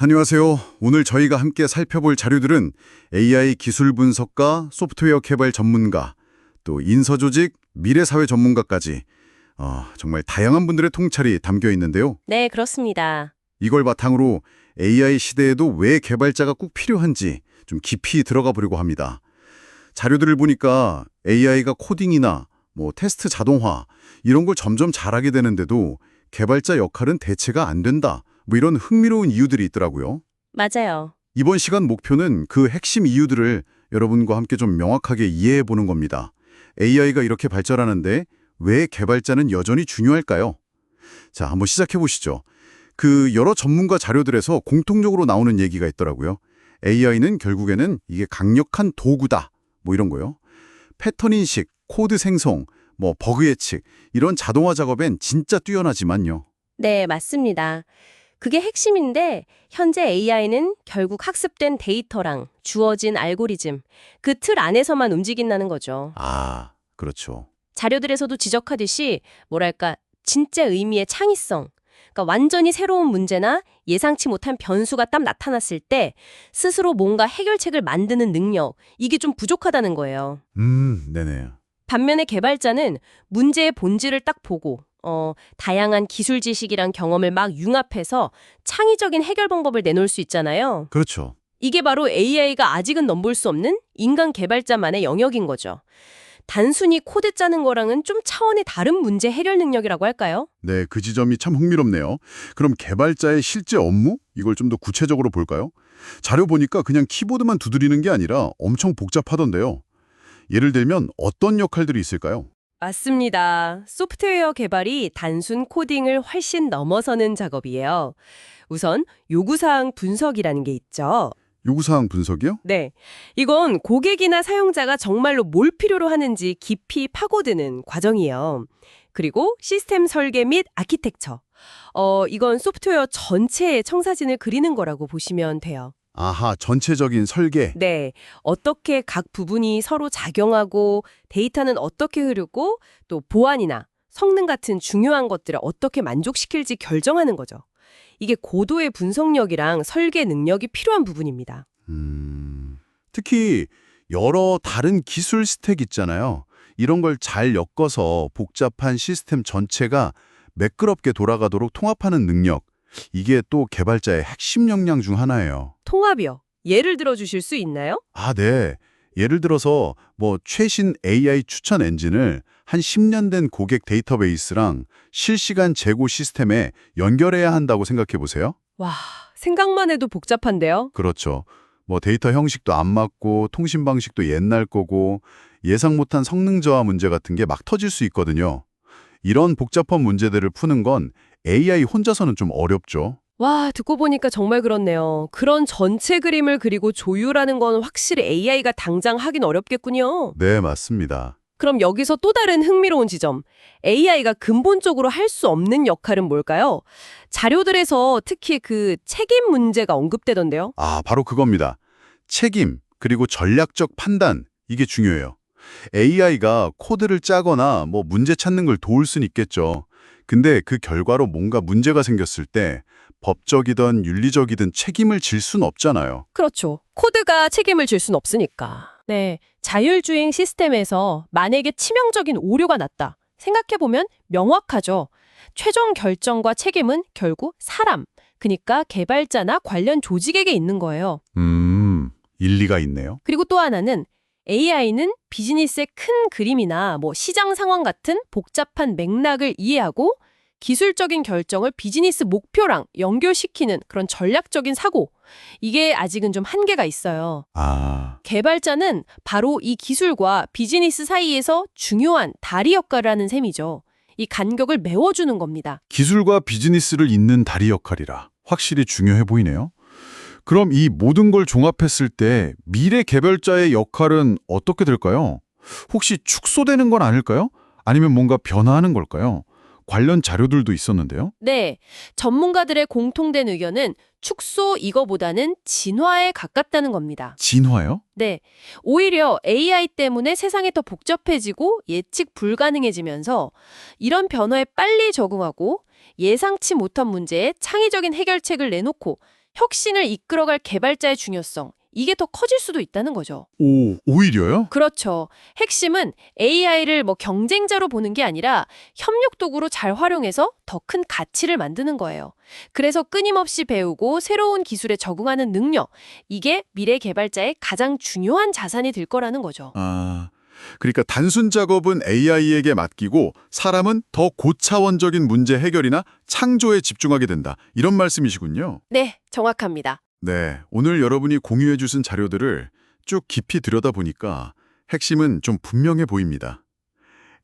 안녕하세요. 오늘 저희가 함께 살펴볼 자료들은 AI 기술 분석가, 소프트웨어 개발 전문가, 또 인서조직, 미래사회 전문가까지 어, 정말 다양한 분들의 통찰이 담겨 있는데요. 네, 그렇습니다. 이걸 바탕으로 AI 시대에도 왜 개발자가 꼭 필요한지 좀 깊이 들어가 보려고 합니다. 자료들을 보니까 AI가 코딩이나 뭐 테스트 자동화 이런 걸 점점 잘하게 되는데도 개발자 역할은 대체가 안 된다. 뭐 이런 흥미로운 이유들이 있더라고요. 맞아요. 이번 시간 목표는 그 핵심 이유들을 여러분과 함께 좀 명확하게 이해해 보는 겁니다. AI가 이렇게 발전하는데 왜 개발자는 여전히 중요할까요? 자, 한번 시작해 보시죠. 그 여러 전문가 자료들에서 공통적으로 나오는 얘기가 있더라고요. AI는 결국에는 이게 강력한 도구다. 뭐 이런 거요. 패턴 인식, 코드 생성, 뭐 버그 예측 이런 자동화 작업엔 진짜 뛰어나지만요. 네, 맞습니다. 그게 핵심인데 현재 AI는 결국 학습된 데이터랑 주어진 알고리즘, 그 틀 안에서만 움직인다는 거죠. 아, 그렇죠. 자료들에서도 지적하듯이 뭐랄까 진짜 의미의 창의성, 그러니까 완전히 새로운 문제나 예상치 못한 변수가 딱 나타났을 때 스스로 뭔가 해결책을 만드는 능력, 이게 좀 부족하다는 거예요. 음, 네네. 반면에 개발자는 문제의 본질을 딱 보고 어, 다양한 기술 지식이랑 경험을 막 융합해서 창의적인 해결 방법을 내놓을 수 있잖아요. 그렇죠. 이게 바로 AI가 아직은 넘볼 수 없는 인간 개발자만의 영역인 거죠. 단순히 코드 짜는 거랑은 좀 차원의 다른 문제 해결 능력이라고 할까요? 네, 그 지점이 참 흥미롭네요. 그럼 개발자의 실제 업무? 이걸 좀 더 구체적으로 볼까요? 자료 보니까 그냥 키보드만 두드리는 게 아니라 엄청 복잡하던데요. 예를 들면 어떤 역할들이 있을까요? 맞습니다. 소프트웨어 개발이 단순 코딩을 훨씬 넘어서는 작업이에요. 우선 요구사항 분석이라는 게 있죠. 요구사항 분석이요? 네. 이건 고객이나 사용자가 정말로 뭘 필요로 하는지 깊이 파고드는 과정이에요. 그리고 시스템 설계 및 아키텍처. 어, 이건 소프트웨어 전체의 청사진을 그리는 거라고 보시면 돼요. 아하, 전체적인 설계. 네. 어떻게 각 부분이 서로 작용하고 데이터는 어떻게 흐르고 또 보안이나 성능 같은 중요한 것들을 어떻게 만족시킬지 결정하는 거죠. 이게 고도의 분석력이랑 설계 능력이 필요한 부분입니다. 음, 특히 여러 다른 기술 스택 있잖아요. 이런 걸 잘 엮어서 복잡한 시스템 전체가 매끄럽게 돌아가도록 통합하는 능력. 이게 또 개발자의 핵심 역량 중 하나예요. 통합이요. 예를 들어 주실 수 있나요? 아, 네. 예를 들어서 뭐 최신 AI 추천 엔진을 한 10년 된 고객 데이터베이스랑 실시간 재고 시스템에 연결해야 한다고 생각해 보세요. 와, 생각만 해도 복잡한데요? 그렇죠. 뭐 데이터 형식도 안 맞고 통신 방식도 옛날 거고 예상 못한 성능 저하 문제 같은 게 막 터질 수 있거든요. 이런 복잡한 문제들을 푸는 건 AI 혼자서는 좀 어렵죠. 와, 듣고 보니까 정말 그렇네요. 그런 전체 그림을 그리고 조율하는 건 확실히 AI가 당장 하긴 어렵겠군요. 네, 맞습니다. 그럼 여기서 또 다른 흥미로운 지점. AI가 근본적으로 할 수 없는 역할은 뭘까요? 자료들에서 특히 그 책임 문제가 언급되던데요. 아, 바로 그겁니다. 책임, 그리고 전략적 판단, 이게 중요해요. AI가 코드를 짜거나 뭐 문제 찾는 걸 도울 순 있겠죠. 근데 그 결과로 뭔가 문제가 생겼을 때 법적이든 윤리적이든 책임을 질 순 없잖아요. 그렇죠. 코드가 책임을 질 순 없으니까. 네. 자율주행 시스템에서 만약에 치명적인 오류가 났다. 생각해보면 명확하죠. 최종 결정과 책임은 결국 사람, 그니까 개발자나 관련 조직에게 있는 거예요. 음, 일리가 있네요. 그리고 또 하나는 AI는 비즈니스의 큰 그림이나 뭐 시장 상황 같은 복잡한 맥락을 이해하고 기술적인 결정을 비즈니스 목표랑 연결시키는 그런 전략적인 사고. 이게 아직은 좀 한계가 있어요. 아, 개발자는 바로 이 기술과 비즈니스 사이에서 중요한 다리 역할을 하는 셈이죠. 이 간격을 메워주는 겁니다. 기술과 비즈니스를 잇는 다리 역할이라 확실히 중요해 보이네요. 그럼 이 모든 걸 종합했을 때 미래 개발자의 역할은 어떻게 될까요? 혹시 축소되는 건 아닐까요? 아니면 뭔가 변화하는 걸까요? 관련 자료들도 있었는데요. 네, 전문가들의 공통된 의견은 축소 이거보다는 진화에 가깝다는 겁니다. 진화요? 네, 오히려 AI 때문에 세상이 더 복잡해지고 예측 불가능해지면서 이런 변화에 빨리 적응하고 예상치 못한 문제에 창의적인 해결책을 내놓고 혁신을 이끌어갈 개발자의 중요성, 이게 더 커질 수도 있다는 거죠. 오, 오히려요? 그렇죠. 핵심은 AI를 뭐 경쟁자로 보는 게 아니라 협력 도구로 잘 활용해서 더 큰 가치를 만드는 거예요. 그래서 끊임없이 배우고 새로운 기술에 적응하는 능력, 이게 미래 개발자의 가장 중요한 자산이 될 거라는 거죠. 아, 그러니까 단순 작업은 AI에게 맡기고 사람은 더 고차원적인 문제 해결이나 창조에 집중하게 된다. 이런 말씀이시군요. 네, 정확합니다. 네, 오늘 여러분이 공유해 주신 자료들을 쭉 깊이 들여다보니까 핵심은 좀 분명해 보입니다.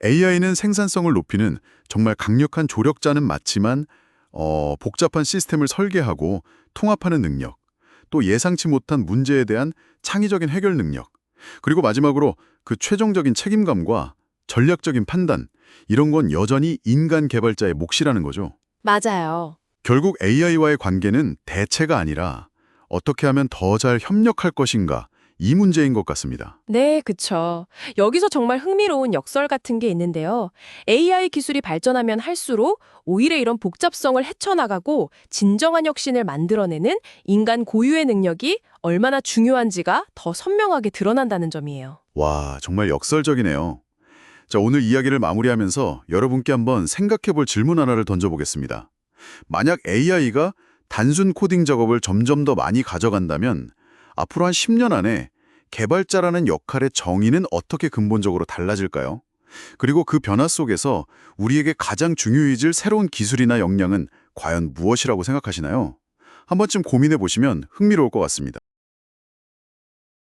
AI는 생산성을 높이는 정말 강력한 조력자는 맞지만 어, 복잡한 시스템을 설계하고 통합하는 능력, 또 예상치 못한 문제에 대한 창의적인 해결 능력, 그리고 마지막으로 그 최종적인 책임감과 전략적인 판단, 이런 건 여전히 인간 개발자의 몫이라는 거죠. 맞아요. 결국 AI와의 관계는 대체가 아니라 어떻게 하면 더 잘 협력할 것인가 이 문제인 것 같습니다. 네, 그쵸. 여기서 정말 흥미로운 역설 같은 게 있는데요. AI 기술이 발전하면 할수록 오히려 이런 복잡성을 헤쳐나가고 진정한 혁신을 만들어내는 인간 고유의 능력이 얼마나 중요한지가 더 선명하게 드러난다는 점이에요. 와, 정말 역설적이네요. 자, 오늘 이야기를 마무리하면서 여러분께 한번 생각해 볼 질문 하나를 던져보겠습니다. 만약 AI가 단순 코딩 작업을 점점 더 많이 가져간다면 앞으로 한 10년 안에 개발자라는 역할의 정의는 어떻게 근본적으로 달라질까요? 그리고 그 변화 속에서 우리에게 가장 중요해질 새로운 기술이나 역량은 과연 무엇이라고 생각하시나요? 한 번쯤 고민해 보시면 흥미로울 것 같습니다.